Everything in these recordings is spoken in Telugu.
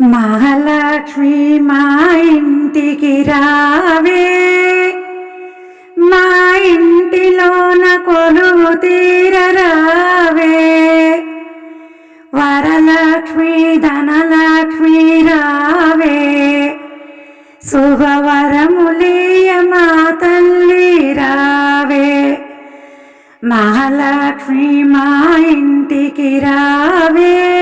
మహాలక్ష్మి మా ఇంటికి రావే. మా ఇంటిలోన కొలువు తీరరావే. వరలక్ష్మి ధనలక్ష్మి రావే. శుభవరములీయ మా తల్లి రావే. మహాలక్ష్మి మా ఇంటికి రావే.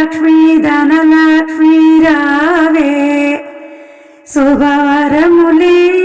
వరలక్ష్మి ధనలక్ష్మి రావే శుభవరములే.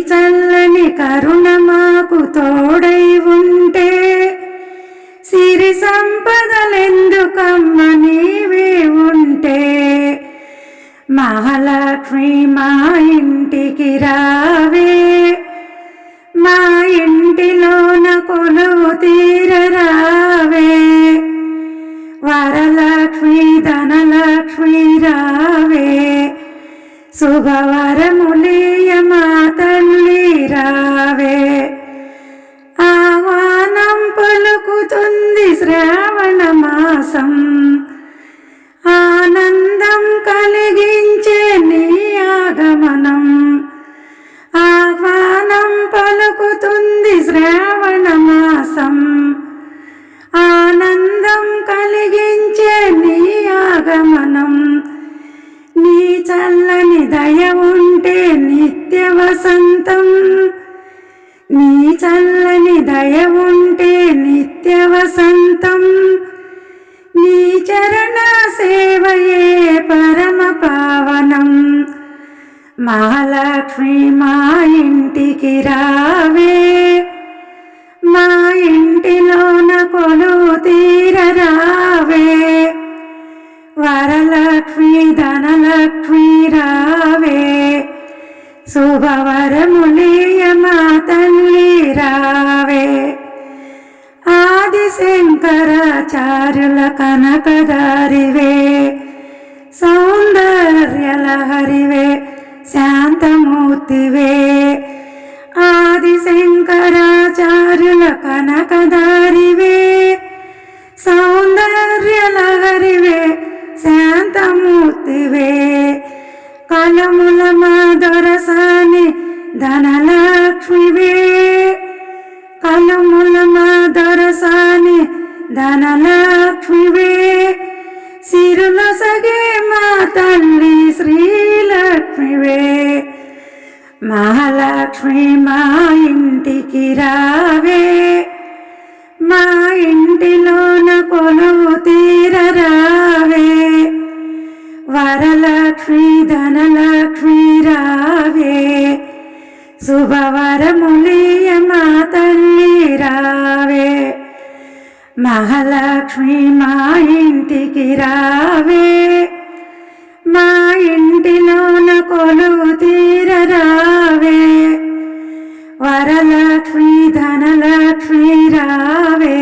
చల్లని కరుణ మాకు తోడై ఉంటే సిరి సంపదలెందుకమ్మ నీవే ఉంటే? మహాలక్ష్మి మా ఇంటికి రావే. మా ఇంటిలోన శుభవరములీయ మా తల్లి రావే ఆహ్వానం పలుకుతుంది శ్రావణ మాసం ఆనందం కలిగించే నీ ఆగమనం. ఆహ్వానం పలుకుతుంది శ్రావణ మాసం చల్లని దయ ఉంటే నిత్య వసంతం. నీ చల్లని దయ ఉంటే నిత్య వసంతం. నీ చరణ సేవయే పరమ పావనం. మహాలక్ష్మి మా ఇంటికి రావే. మా ఇంటిలోన కొలు తీర రావే. వరలక్ష్మి ధనల రావే శుభవరములీయ మా తల్లి రావే. ఆదిశంకరాచార్యుల కనకదారివే. సౌందర్యలహరివే శాంతమూర్తివే. శంకర ధనలక్ష్మివే కలముల మాధురసాని ధనలక్ష్మివే. సిరుల సగే మా తల్లి శ్రీలక్ష్మివే. మహాలక్ష్మి మా ఇంటికి రావే. మా ఇంటిలోన కొలువు శుభవరములీయ మా తల్లి రావే మహాలక్ష్మి మా ఇంటికి రావే. మా ఇంటిలోన కొలువు తీరరావే వరలక్ష్మి ధనలక్ష్మి రావే.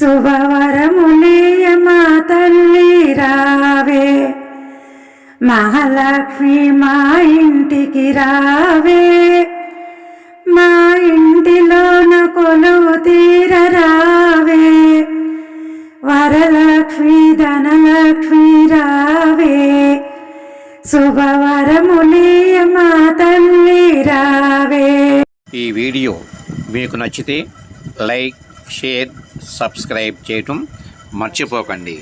శుభవరములీయ మా తల్లి రావే మహాలక్ష్మి మా ఇంటికి రావే. మా ఇంటిలోన కొలువు తీరరావే. వరలక్ష్మి ధనలక్ష్మి రావే. శుభవరములీయ మా తల్లి రావే. ఈ వీడియో మీకు నచ్చితే లైక్ షేర్ సబ్స్క్రైబ్ చేయటం మర్చిపోకండి.